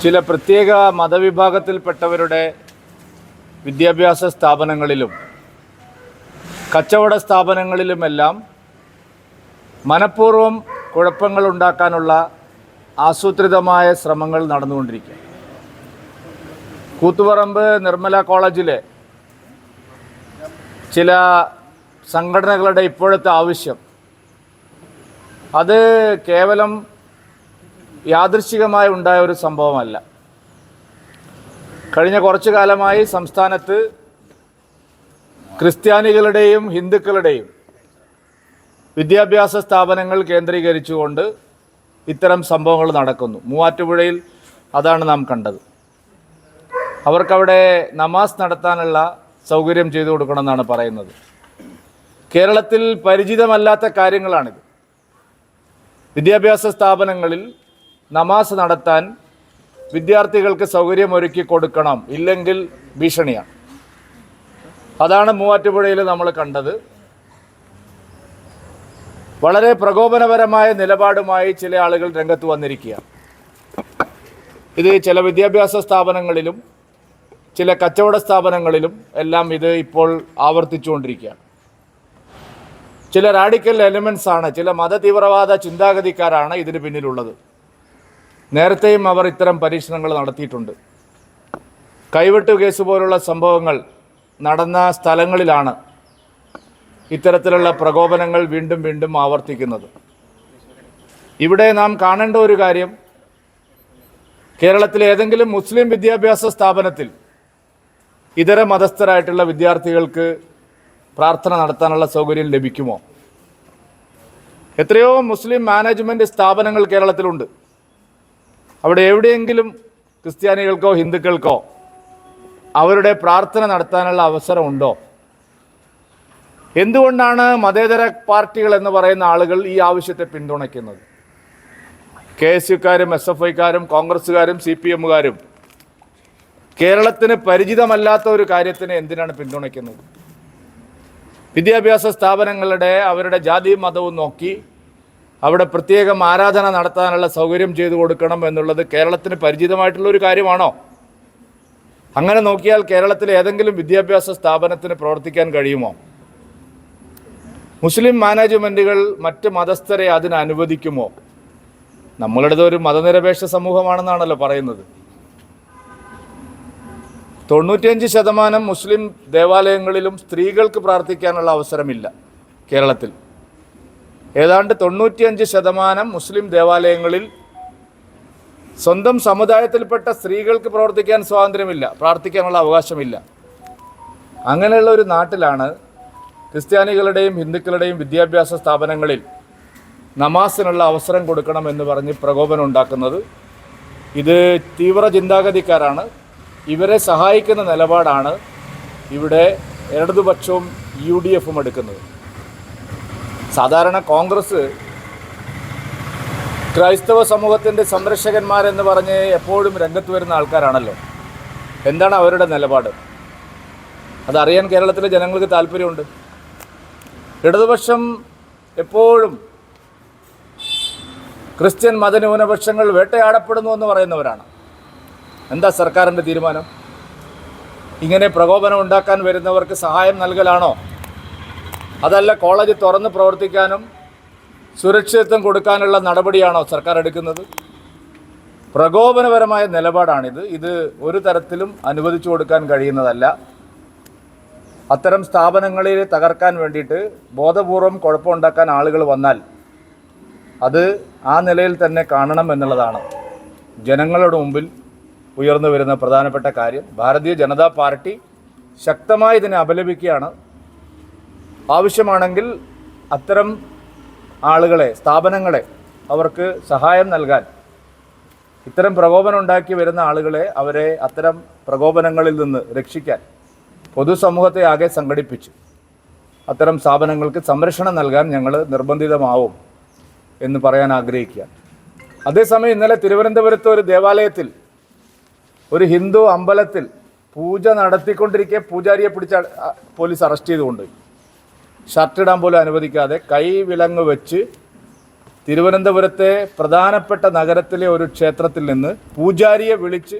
ചില പ്രത്യേക മതവിഭാഗത്തിൽപ്പെട്ടവരുടെ വിദ്യാഭ്യാസ സ്ഥാപനങ്ങളിലും കച്ചവട സ്ഥാപനങ്ങളിലുമെല്ലാം മനഃപൂർവം കുഴപ്പങ്ങൾ ഉണ്ടാക്കാനുള്ള ആസൂത്രിതമായ ശ്രമങ്ങൾ നടന്നുകൊണ്ടിരിക്കുക കൂത്തുപറമ്പ് നിർമ്മല കോളേജിലെ ചില സംഘടനകളുടെ ഇപ്പോഴത്തെ ആവശ്യം അത് കേവലം യാദൃശ്ചികമായി ഉണ്ടായ ഒരു സംഭവമല്ല. കഴിഞ്ഞ കുറച്ചു കാലമായി സംസ്ഥാനത്ത് ക്രിസ്ത്യാനികളുടെയും ഹിന്ദുക്കളുടെയും വിദ്യാഭ്യാസ സ്ഥാപനങ്ങൾ കേന്ദ്രീകരിച്ചുകൊണ്ട് ഇത്തരം സംഭവങ്ങൾ നടക്കുന്നു. മൂവാറ്റുപുഴയിൽ അതാണ് നാം കണ്ടത്. അവർക്കവിടെ നമാസ് നടത്താനുള്ള സൗകര്യം ചെയ്തു കൊടുക്കണമെന്നാണ് പറയുന്നത്. കേരളത്തിൽ പരിചിതമല്ലാത്ത കാര്യങ്ങളാണിത്. വിദ്യാഭ്യാസ സ്ഥാപനങ്ങളിൽ നമാസ് നടത്താൻ വിദ്യാർത്ഥികൾക്ക് സൗകര്യമൊരുക്കി കൊടുക്കണം ഇല്ലെങ്കിൽ ഭീഷണിയാണ്. അതാണ് മൂവാറ്റുപുഴയിൽ നമ്മൾ കണ്ടത്. വളരെ പ്രകോപനപരമായ നിലപാടുമായി ചില ആളുകൾ രംഗത്ത് വന്നിരിക്കുക ഇത് ചില വിദ്യാഭ്യാസ സ്ഥാപനങ്ങളിലും ചില കച്ചവട സ്ഥാപനങ്ങളിലും എല്ലാം ഇത് ഇപ്പോൾ ആവർത്തിച്ചുകൊണ്ടിരിക്കുകയാണ്. ചില റാഡിക്കൽ എലിമെൻസ് ആണ് ചില മതതീവ്രവാദ ചിന്താഗതിക്കാരാണ് ഇതിന് പിന്നിലുള്ളത്. നേരത്തെയും അവർ ഇത്തരം പരീക്ഷണങ്ങൾ നടത്തിയിട്ടുണ്ട്. കൈവെട്ട് കേസ് പോലുള്ള സംഭവങ്ങൾ നടന്ന സ്ഥലങ്ങളിലാണ് ഇത്തരത്തിലുള്ള പ്രകോപനങ്ങൾ വീണ്ടും വീണ്ടും ആവർത്തിക്കുന്നത്. ഇവിടെ നാം കാണേണ്ട ഒരു കാര്യം കേരളത്തിലെ ഏതെങ്കിലും മുസ്ലിം വിദ്യാഭ്യാസ സ്ഥാപനത്തിൽ ഇതര മതസ്ഥരായിട്ടുള്ള വിദ്യാർത്ഥികൾക്ക് പ്രാർത്ഥന നടത്താനുള്ള സൗകര്യം ലഭിക്കുമോ? എത്രയോ മുസ്ലിം മാനേജ്മെന്റ് സ്ഥാപനങ്ങൾ കേരളത്തിലുണ്ട്. അവിടെ എവിടെയെങ്കിലും ക്രിസ്ത്യാനികൾക്കോ ഹിന്ദുക്കൾക്കോ അവരുടെ പ്രാർത്ഥന നടത്താനുള്ള അവസരമുണ്ടോ എന്തുകൊണ്ടാണ് മതേതര പാർട്ടികൾ എന്ന് പറയുന്ന ആളുകൾ ഈ ആവശ്യത്തെ പിന്തുണയ്ക്കുന്നത്? കെ എസ് യുക്കാരും എസ് എഫ് ഐക്കാരും കോൺഗ്രസ്സുകാരും സി പി എമ്മുകാരും കേരളത്തിന് പരിചിതമല്ലാത്ത ഒരു കാര്യത്തിന് എന്തിനാണ് പിന്തുണയ്ക്കുന്നത്? വിദ്യാഭ്യാസ സ്ഥാപനങ്ങളുടെ അവരുടെ ജാതിയും മതവും നോക്കി അവിടെ പ്രത്യേകം ആരാധന നടത്താനുള്ള സൗകര്യം ചെയ്തു കൊടുക്കണം എന്നുള്ളത് കേരളത്തിന് പരിചിതമായിട്ടുള്ള ഒരു കാര്യമാണോ? അങ്ങനെ നോക്കിയാൽ കേരളത്തിലെ ഏതെങ്കിലും വിദ്യാഭ്യാസ സ്ഥാപനത്തിന് പ്രവർത്തിക്കാൻ കഴിയുമോ? മുസ്ലിം മാനേജ്മെന്റുകൾ മറ്റ് മതസ്ഥരെ അതിന് അനുവദിക്കുമോ? നമ്മളുടേത് ഒരു മതനിരപേക്ഷ സമൂഹമാണെന്നാണല്ലോ പറയുന്നത്. തൊണ്ണൂറ്റിയഞ്ച് ശതമാനം മുസ്ലിം ദേവാലയങ്ങളിലും സ്ത്രീകൾക്ക് പ്രാർത്ഥിക്കാനുള്ള അവസരമില്ല കേരളത്തിൽ. ഏതാണ്ട് തൊണ്ണൂറ്റിയഞ്ച് ശതമാനം മുസ്ലിം ദേവാലയങ്ങളിൽ സ്വന്തം സമുദായത്തിൽപ്പെട്ട സ്ത്രീകൾക്ക് പ്രവർത്തിക്കാൻ സ്വാതന്ത്ര്യമില്ല പ്രാർത്ഥിക്കാനുള്ള അവകാശമില്ല. അങ്ങനെയുള്ള ഒരു നാട്ടിലാണ് ക്രിസ്ത്യാനികളുടെയും ഹിന്ദുക്കളുടെയും വിദ്യാഭ്യാസ സ്ഥാപനങ്ങളിൽ നമാസിനുള്ള അവസരം കൊടുക്കണമെന്ന് പറഞ്ഞ് പ്രകോപനം ഉണ്ടാക്കുന്നത്. ഇത് തീവ്ര ചിന്താഗതിക്കാരാണ്. ഇവരെ സഹായിക്കുന്ന നിലപാടാണ് ഇവിടെ ഇടതുപക്ഷവും യു ഡി എഫും എടുക്കുന്നത്. സാധാരണ കോൺഗ്രസ് ക്രൈസ്തവ സമൂഹത്തിന്റെ സംരക്ഷകന്മാരെന്ന് പറഞ്ഞ് എപ്പോഴും രംഗത്ത് വരുന്ന ആൾക്കാരാണല്ലോ. എന്താണ് അവരുടെ നിലപാട്? അതറിയാൻ കേരളത്തിലെ ജനങ്ങൾക്ക് താല്പര്യമുണ്ട്. ഇടതുപക്ഷം എപ്പോഴും ക്രിസ്ത്യൻ മതന്യൂനപക്ഷങ്ങൾ വേട്ടയാടപ്പെടുന്നു എന്ന് പറയുന്നവരാണ്. എന്താ സർക്കാരിന്റെ തീരുമാനം? ഇങ്ങനെ പ്രകോപനം ഉണ്ടാക്കാൻ വരുന്നവർക്ക് സഹായം നൽകലാണോ? അതല്ല കോളേജ് തുറന്ന് പ്രവർത്തിക്കാനും സുരക്ഷിതത്വം കൊടുക്കാനുള്ള നടപടിയാണോ സർക്കാർ എടുക്കുന്നത്? പ്രകോപനപരമായ നിലപാടാണിത്. ഇത് ഒരു തരത്തിലും അനുവദിച്ചു കൊടുക്കാൻ കഴിയുന്നതല്ല. അത്തരം സ്ഥാപനങ്ങളിൽ തകർക്കാൻ വേണ്ടിയിട്ട് ബോധപൂർവം കുഴപ്പമുണ്ടാക്കാൻ ആളുകൾ വന്നാൽ അത് ആ നിലയിൽ തന്നെ കാണണം എന്നുള്ളതാണ് ജനങ്ങളുടെ മുമ്പിൽ ഉയർന്നു വരുന്ന പ്രധാനപ്പെട്ട കാര്യം. ഭാരതീയ ജനതാ പാർട്ടി ശക്തമായി ഇതിനെ അപലപിക്കുകയാണ്. ആവശ്യമാണെങ്കിൽ അത്തരം ആളുകളെ സ്ഥാപനങ്ങളെ അവർക്ക് സഹായം നൽകാൻ ഇത്തരം പ്രകോപനം ഉണ്ടാക്കി വരുന്ന ആളുകളെ അവരെ അത്തരം പ്രകോപനങ്ങളിൽ നിന്ന് രക്ഷിക്കാൻ പൊതുസമൂഹത്തെ ആകെ സംഘടിപ്പിച്ച് അത്തരം സ്ഥാപനങ്ങൾക്ക് സംരക്ഷണം നൽകാൻ ഞങ്ങൾ നിർബന്ധിതമാവും എന്ന് പറയാൻ ആഗ്രഹിക്കുക അതേസമയം ഇന്നലെ തിരുവനന്തപുരത്ത് ഒരു ദേവാലയത്തിൽ ഒരു ഹിന്ദു അമ്പലത്തിൽ പൂജ നടത്തിക്കൊണ്ടിരിക്കെ പൂജാരിയെ പിടിച്ച പോലീസ് അറസ്റ്റ് ചെയ്തുകൊണ്ട് ഷർട്ട് ഇടാൻ പോലും അനുവദിക്കാതെ കൈവിലങ്ങ് വെച്ച് തിരുവനന്തപുരത്തെ പ്രധാനപ്പെട്ട നഗരത്തിലെ ഒരു ക്ഷേത്രത്തിൽ നിന്ന് പൂജാരിയെ വിളിച്ച്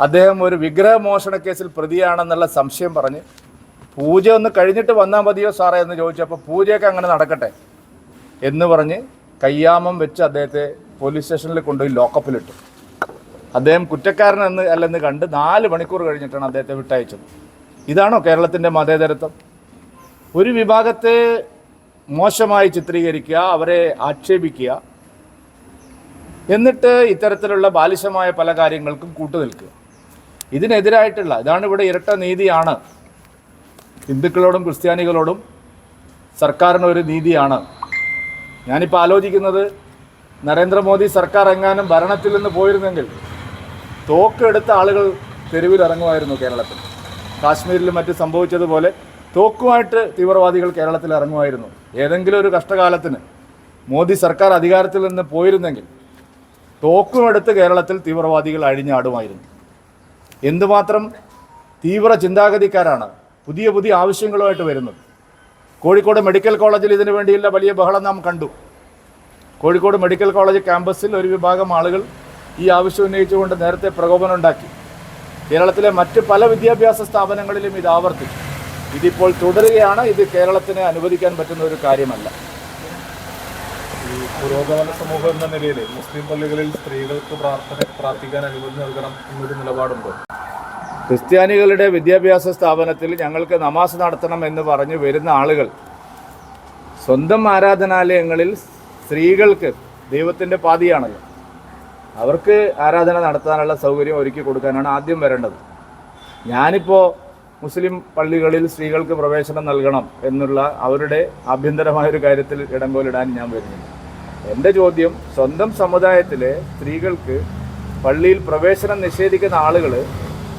അദ്ദേഹം ഒരു വിഗ്രഹമോഷണ കേസിൽ പ്രതിയാണെന്നുള്ള സംശയം പറഞ്ഞ് പൂജ ഒന്ന് കഴിഞ്ഞിട്ട് വന്നാൽ മതിയോ സാറേ? എന്ന് ചോദിച്ചപ്പോൾ പൂജയൊക്കെ അങ്ങനെ നടക്കട്ടെ എന്ന് പറഞ്ഞ് കയ്യാമം വെച്ച് അദ്ദേഹത്തെ പോലീസ് സ്റ്റേഷനിൽ കൊണ്ടുപോയി ലോക്കപ്പിലിട്ടു. അദ്ദേഹം കുറ്റക്കാരനെന്ന് അല്ലെന്ന് കണ്ട് നാല് മണിക്കൂർ കഴിഞ്ഞിട്ടാണ് അദ്ദേഹത്തെ വിട്ടയച്ചത്. ഇതാണോ കേരളത്തിന്റെ മതേതരത്വം? ഒരു വിഭാഗത്തെ മോശമായി ചിത്രീകരിക്കുക അവരെ ആക്ഷേപിക്കുക എന്നിട്ട് ഇത്തരത്തിലുള്ള ബാലിശമായ പല കാര്യങ്ങൾക്കും കൂട്ടുനിൽക്കുക ഇതിനെതിരായിട്ടുള്ള ഇതാണ് ഇവിടെ ഇരട്ട നീതിയാണ്. ഹിന്ദുക്കളോടും ക്രിസ്ത്യാനികളോടും സർക്കാരിന് ഒരു നീതിയാണ്. ഞാനിപ്പോൾ ആലോചിക്കുന്നത് നരേന്ദ്രമോദി സർക്കാർ എങ്ങാനും ഭരണത്തിൽ നിന്ന് പോയിരുന്നെങ്കിൽ തോക്കെടുത്ത ആളുകൾ തെരുവിലിറങ്ങുമായിരുന്നു കേരളത്തിൽ. കാശ്മീരിൽ മറ്റ് സംഭവിച്ചതുപോലെ തോക്കുമായിട്ട് തീവ്രവാദികൾ കേരളത്തിൽ ഇറങ്ങുമായിരുന്നു. ഏതെങ്കിലും ഒരു കഷ്ടകാലത്തിന് മോദി സർക്കാർ അധികാരത്തിൽ നിന്ന് പോയിരുന്നെങ്കിൽ തോക്കുമെടുത്ത് കേരളത്തിൽ തീവ്രവാദികൾ അഴിഞ്ഞാടുമായിരുന്നു. എന്തുമാത്രം തീവ്ര ചിന്താഗതിക്കാരാണ് പുതിയ പുതിയ ആവശ്യങ്ങളുമായിട്ട് വരുന്നത്. കോഴിക്കോട് മെഡിക്കൽ കോളേജിൽ ഇതിനു വേണ്ടിയുള്ള വലിയ ബഹളം നാം കണ്ടു. കോഴിക്കോട് മെഡിക്കൽ കോളേജ് ക്യാമ്പസിൽ ഒരു വിഭാഗം ആളുകൾ ഈ ആവശ്യം ഉന്നയിച്ചുകൊണ്ട് നേരത്തെ പ്രകോപനം ഉണ്ടാക്കി. കേരളത്തിലെ മറ്റ് പല വിദ്യാഭ്യാസ സ്ഥാപനങ്ങളിലും ഇത് ആവർത്തിച്ചു. ഇതിപ്പോൾ തുടരുകയാണ്. ഇത് കേരളത്തിന് അനുവദിക്കാൻ പറ്റുന്ന ഒരു കാര്യമല്ല. ഈ പുരോഗമന സമൂഹം എന്ന നിലയിൽ മുസ്ലിം പള്ളികളിൽ സ്ത്രീകൾക്ക് പ്രാർത്ഥന പ്രാർത്ഥിക്കാൻ അനുമതി നൽകണം എന്നൊരു നിലപാടുണ്ടോ? ക്രിസ്ത്യാനികളുടെ വിദ്യാഭ്യാസ സ്ഥാപനത്തിൽ ഞങ്ങൾക്ക് നമാസ് നടത്തണം എന്ന് പറഞ്ഞു വരുന്ന ആളുകൾ സ്വന്തം ആരാധനാലയങ്ങളിൽ സ്ത്രീകൾക്ക് ദൈവത്തിന്റെ പാതിയാണല്ലോ. അവർക്ക് ആരാധന നടത്താനുള്ള സൗകര്യം ഒരുക്കി കൊടുക്കാനാണ് ആദ്യം വരേണ്ടത്. ഞാനിപ്പോൾ മുസ്ലിം പള്ളികളിൽ സ്ത്രീകൾക്ക് പ്രവേശനം നൽകണം എന്നുള്ള അവരുടെ ആഭ്യന്തരമായ ഒരു കാര്യത്തിൽ ഇടങ്കോലിടാൻ ഞാൻ വരുന്നില്ല. എന്റെ ചോദ്യം സ്വന്തം സമുദായത്തിലെ സ്ത്രീകൾക്ക് പള്ളിയിൽ പ്രവേശനം നിഷേധിക്കുന്ന ആളുകൾ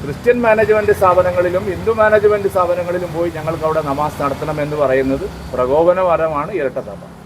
ക്രിസ്ത്യൻ മാനേജ്മെന്റ് സ്ഥാപനങ്ങളിലും ഹിന്ദു മാനേജ്മെന്റ് സ്ഥാപനങ്ങളിലും പോയി ഞങ്ങൾക്ക് അവിടെ നമാസ് നടത്തണം എന്ന് പറയുന്നത് പ്രകോപനപരമാണ് ഇരട്ടത്താപ്പം